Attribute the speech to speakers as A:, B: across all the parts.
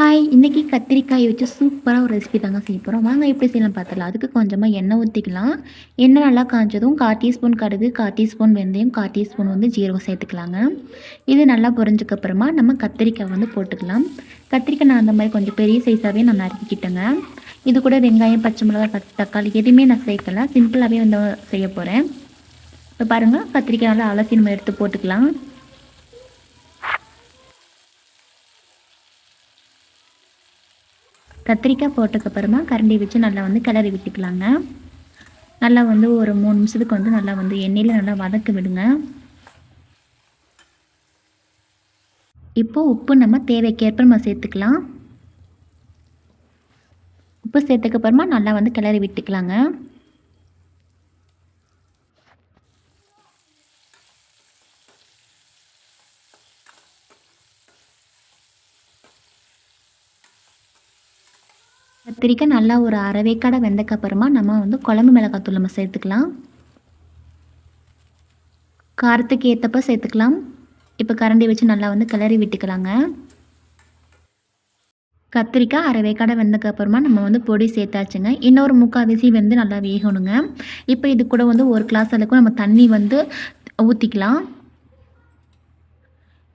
A: Hi இன்றைக்கி கத்திரிக்காய் வச்சு சூப்பராக ஒரு ரெசிபி தாங்க செய்ய போகிறோம் வாங்க எப்படி செய்யலாம் பார்த்துக்கலாம் அதுக்கு கொஞ்சமாக எண்ணெய் ஊற்றிக்கலாம் எண்ணெய் நல்லா காய்ச்சதும் கால் டீஸ்பூன் கடுகு கால் டீஸ்பூன் வெந்தயம் கால் டீஸ்பூன் வந்து ஜீரகம் சேர்த்துக்கலாங்க. இது நல்லா பொரிஞ்சக்கப்புறமா நம்ம கத்திரிக்காய் வந்து போட்டுக்கலாம். கத்திரிக்காய் நான் அந்த மாதிரி கொஞ்சம் பெரிய சைஸாகவே நான் நறுக்கிக்கிட்டேங்க. இது கூட வெங்காயம் பச்சை மிளகாய் தக்காளி எதுவுமே நான் சேர்க்கல. சிம்பிளாகவே வந்து செய்ய போகிறேன் இப்போ பாருங்கள் கத்திரிக்காய் நல்லா அலசி நம்ம எடுத்து போட்டுக்கலாம். கத்திரிக்காய் போட்டதுக்கப்புறமா கரண்டி வச்சு நல்லா வந்து கிளறி விட்டுக்கலாங்க. நல்லா வந்து ஒரு மூணு நிமிஷத்துக்கு வந்து நல்லா வந்து எண்ணெயில் நல்லா வதக்க விடுங்க. இப்போது உப்பு நம்ம தேவைக்கேற்ப நம்ம சேர்த்துக்கலாம். உப்பு சேர்த்துக்கப்புறமா நல்லா வந்து கிளறி விட்டுக்கலாங்க. கத்திரிக்காய் நல்லா ஒரு அரைவேக்காடை வெந்தக்கப்புறமா நம்ம வந்து குழம்பு மிளகாத்தூள் நம்ம சேர்த்துக்கலாம். காரத்துக்கு ஏற்றப்ப சேர்த்துக்கலாம். இப்போ கரண்டி வச்சு நல்லா வந்து கிளறி விட்டுக்கலாங்க. கத்திரிக்காய் அரை வேக்காடை வெந்தக்கப்புறமா நம்ம வந்து பொடி சேர்த்தாச்சுங்க. இன்னொரு முக்கால் விசி வந்து நல்லா வேகணுங்க. இப்போ இது கூட வந்து ஒரு கிளாஸ் அளவுக்கு நம்ம தண்ணி வந்து ஊற்றிக்கலாம்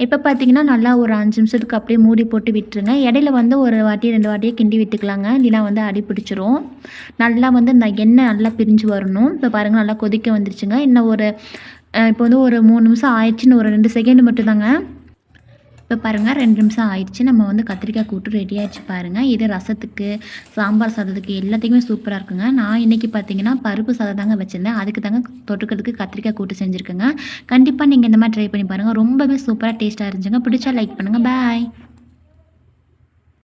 A: இப்போ பார்த்தீங்கன்னா நல்லா ஒரு அஞ்சு நிமிஷத்துக்கு அப்படியே மூடி போட்டு விட்டுருங்க. இடையில வந்து ஒரு வாட்டி ரெண்டு வாட்டியே கிண்டி விட்டுக்கலாங்க. இல்லைனா வந்து அடி பிடிச்சிரும். நல்லா வந்து இந்த எண்ணெய் நல்லா பிரிஞ்சு வரணும். இப்போ பாருங்கள் நல்லா கொதிக்க வந்துருச்சுங்க. இன்னும் ஒரு இப்போ வந்து ஒரு மூணு நிமிஷம் ஆயிடுச்சுன்னு ஒரு ரெண்டு செகண்ட் மட்டும்தாங்க. இப்போ பாருங்கள் ரெண்டு நிமிஷம் ஆயிடுச்சு. நம்ம வந்து கத்திரிக்காய் கூட்டு ரெடி ஆயிடுச்சு பாருங்கள் இது ரசத்துக்கு சாம்பார் சாதத்துக்கு எல்லாத்துக்குமே சூப்பராக இருக்குங்க. நான் இன்றைக்கி பார்த்தீங்கன்னா பருப்பு சாதம் தாங்க வச்சுருந்தேன். அதுக்கு தாங்க தொட்டுக்கிறதுக்கு கத்திரிக்காய் கூட்டு செஞ்சுருக்கேங்க. கண்டிப்பாக நீங்கள் இந்த மாதிரி ட்ரை பண்ணி பாருங்கள் ரொம்பவே சூப்பராக டேஸ்ட்டாக இருந்துச்சுங்க. பிடிச்சா லைக் பண்ணுங்கள் பாய்